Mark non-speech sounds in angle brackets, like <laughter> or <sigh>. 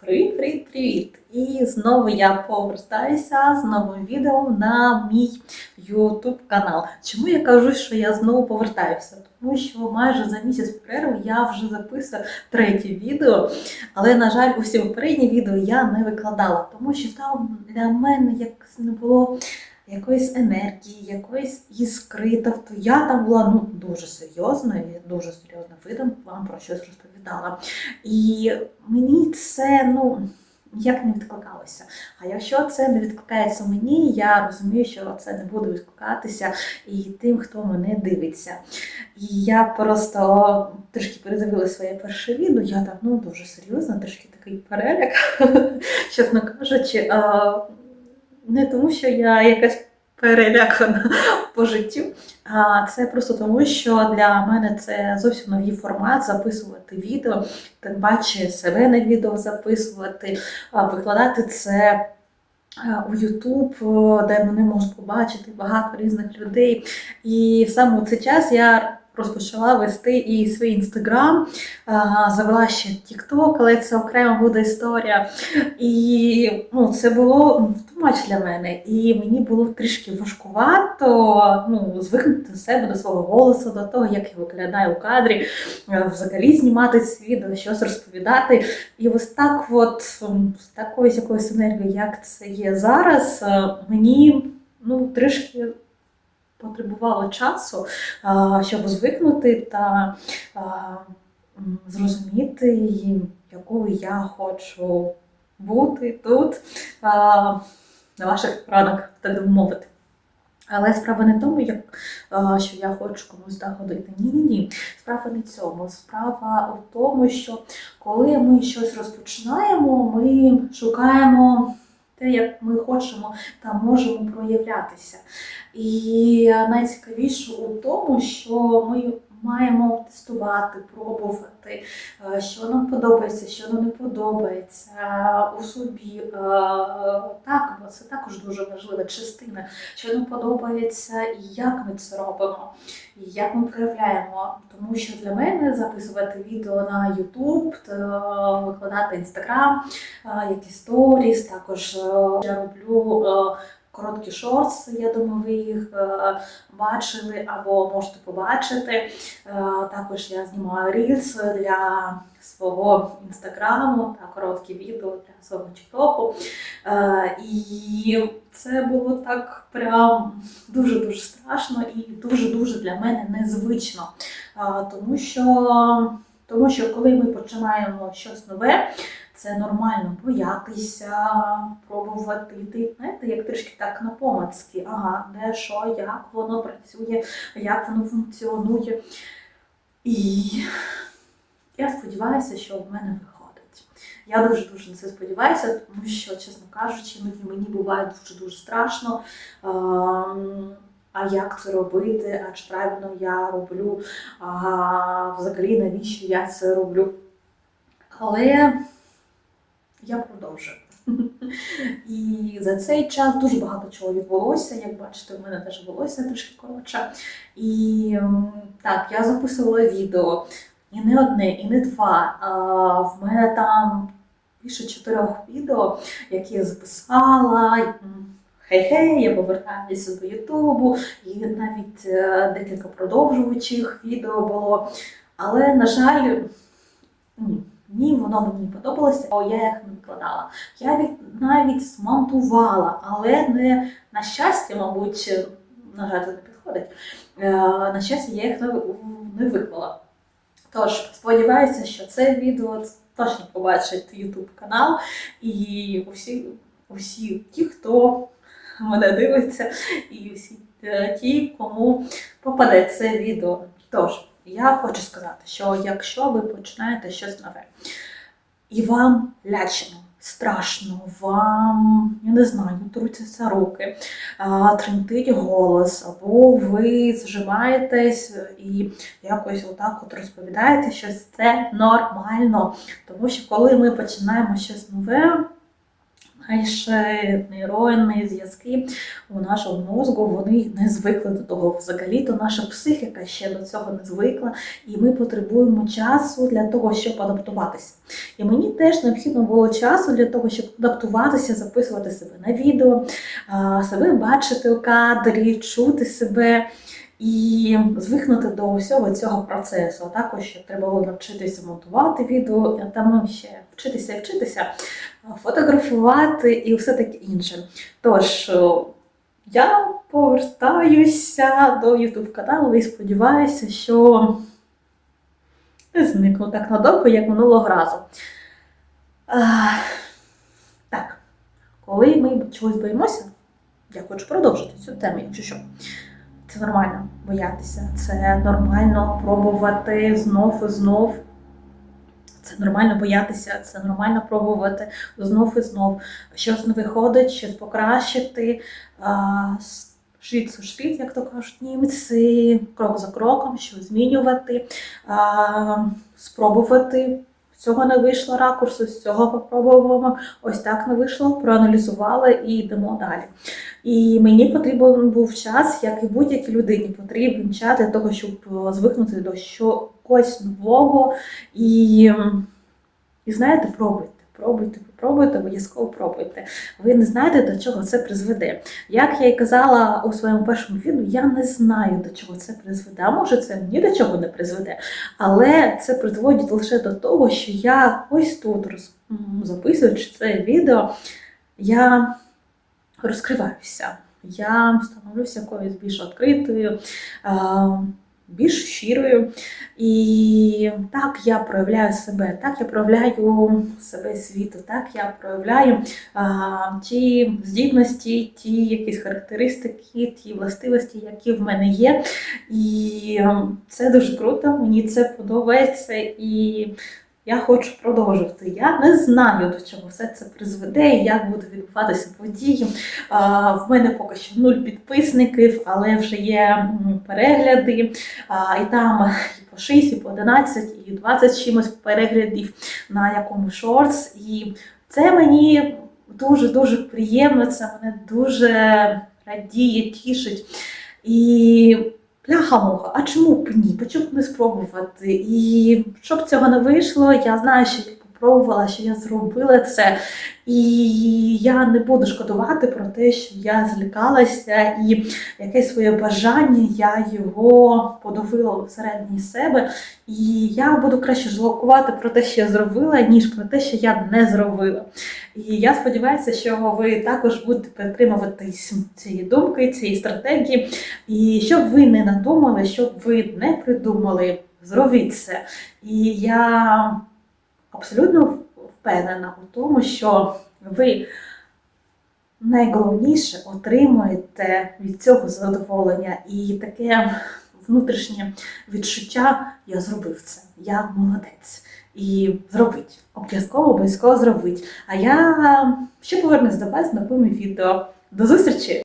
Привіт, привіт, привіт! І знову я повертаюся з новим відео на мій YouTube канал. Чому я кажу, що я знову повертаюся? Тому що майже за місяць перерви я вже записую третє відео, але, на жаль, усі попередні відео я не викладала, тому що там для мене якось не було якоїсь енергії, якоїсь іскри. Тобто я там була ну, дуже серйозною, і дуже серйозним видом вам про щось розповідала. І мені це ну ніяк не відкликалося. А якщо це не відкликається мені, я розумію, що це не буде відкликатися і тим, хто мене дивиться. І я просто трішки передивила своє перше відео, я так ну дуже серйозно, трішки такий переляк, <laughs> чесно кажучи. Не тому, що я якась перелякана <laughs> по життю, а це просто тому, що для мене це зовсім новий формат записувати відео, тим паче себе на відео записувати, викладати це. У YouTube, де мене можуть побачити багато різних людей. І саме у цей час я розпочала вести і свій інстаграм, завела ще TikTok, але це окрема буде історія. І ну, це було тумач для мене. І мені було трішки важкувато ну, звикнути до себе, до свого голосу, до того, як я виглядаю у кадрі, е, взагалі знімати відео, щось розповідати. І ось так, от з такою якоюсь енергією, як це є зараз, е, мені ну, трішки потребувало часу, щоб звикнути та зрозуміти, якою я хочу бути тут на ваших ранах, так би мовити. Але справа не в тому, як, що я хочу комусь доходити. Ні, ні, ні. Справа не в цьому. Справа в тому, що коли ми щось розпочинаємо, ми шукаємо те, як ми хочемо та можемо проявлятися. І найцікавіше у тому, що ми маємо тестувати, пробувати, е, що нам подобається, що нам не подобається е, у собі. Е, Так, бо це також дуже важлива частина, що нам подобається і як ми це робимо, і як ми проявляємо. Тому що для мене записувати відео на YouTube, викладати Instagram, якісь сторіс, також я роблю. Короткі шортс, я думаю, ви їх е, бачили або можете побачити. Е, Також я знімаю рілс для свого інстаграму та короткі відео для свого тіктоку. Е, І це було так прям дуже-дуже страшно і дуже-дуже для мене незвично. Тому що, тому що коли ми починаємо щось нове, це нормально боятися, пробувати йти, знаєте, як трішки так на помацки. Ага, де що, як воно працює, як воно функціонує. І я сподіваюся, що в мене виходить. Я дуже-дуже на це сподіваюся, тому що, чесно кажучи, мені буває дуже-дуже страшно. Ем, А як це робити? А чи правильно я роблю? А взагалі навіщо я це роблю? Але я продовжую. <laughs> І за цей час дуже багато чого відбулося. Як бачите, в мене теж волосся трішки коротше. І так, я записувала відео і не одне, і не два. А, в мене там більше чотирьох відео, які я записала. Хей-хей, я повертаюся до Ютубу, і навіть е, декілька продовжуючих відео було. Але, на жаль, ні. Ні, воно мені подобалося, бо я їх не викладала. Я навіть змонтувала, але не на щастя, мабуть, на жаль, це не підходить. Е, На щастя, я їх не виклала. Тож, сподіваюся, що це відео точно побачить YouTube канал і усі, усі ті, хто мене дивиться, і всі е, ті, кому попаде це відео. Тож, я хочу сказати, що якщо ви починаєте щось нове, і вам лячно, страшно, вам, я не знаю, трутяться руки, тремтить голос, або ви зжимаєтесь і якось отак от розповідаєте щось, це нормально. Тому що коли ми починаємо щось нове, Майже нейронні зв'язки у нашому мозку вони не звикли до того. Взагалі, то наша психіка ще до цього не звикла, і ми потребуємо часу для того, щоб адаптуватися. І мені теж необхідно було часу для того, щоб адаптуватися, записувати себе на відео, себе бачити у кадрі, чути себе. І звикнути до всього цього процесу. Також треба було навчитися монтувати відео, там ще вчитися і вчитися, фотографувати і все таке інше. Тож я повертаюся до YouTube каналу і сподіваюся, що не зникну так надовго, як минулого разу. А, так, коли ми чогось боїмося, я хочу продовжити цю тему, якщо що. Це нормально боятися, це нормально пробувати знов і знов. Це нормально боятися, це нормально пробувати знов і знов. Щось не виходить, щось покращити. Швіт швіт, як то кажуть німці, крок за кроком, щось змінювати, спробувати. Цього не вийшло ракурсу, з цього попробуємо. Ось так не вийшло, проаналізували і йдемо далі. І мені потрібен був час, як і будь-якій людині, потрібен час для того, щоб е, звикнути до чогось нового. І, і знаєте, пробуйте, пробуйте, пробуйте, обов'язково пробуйте. Ви не знаєте, до чого це призведе. Як я і казала у своєму першому відео, я не знаю, до чого це призведе. А може, це ні до чого не призведе. Але це призводить лише до того, що я ось тут роз... записуючи це відео, я розкриваюся. Я становлюся якоюсь більш відкритою, більш щирою. І так я проявляю себе, так я проявляю себе світу, так я проявляю а, ті здібності, ті якісь характеристики, ті властивості, які в мене є. І ем, це дуже круто, мені це подобається. І я хочу продовжувати. Я не знаю, до чого все це призведе, як буде відбуватися події. В мене поки що нуль підписників, але вже є перегляди. І там і по 6, і по 11, і 20 чимось переглядів на якому шортс. І це мені дуже-дуже приємно, це мене дуже радіє, тішить. І Пляха-муха, а чому б ні? Чому б не спробувати? І щоб цього не вийшло, я знаю, що я попробувала, що я зробила це. І я не буду шкодувати про те, що я злякалася, і якесь своє бажання я його подавила всередині себе. І я буду краще жалкувати про те, що я зробила, ніж про те, що я не зробила. І я сподіваюся, що ви також будете притримуватись цієї думки, цієї стратегії. І щоб ви не надумали, щоб ви не придумали, зробіть це. І я абсолютно впевнена у тому, що ви найголовніше отримуєте від цього задоволення і таке внутрішнє відчуття я зробив це, я молодець. І зробить. Обов'язково обов'язково зробить. А я ще повернусь до вас на новими відео. До зустрічі!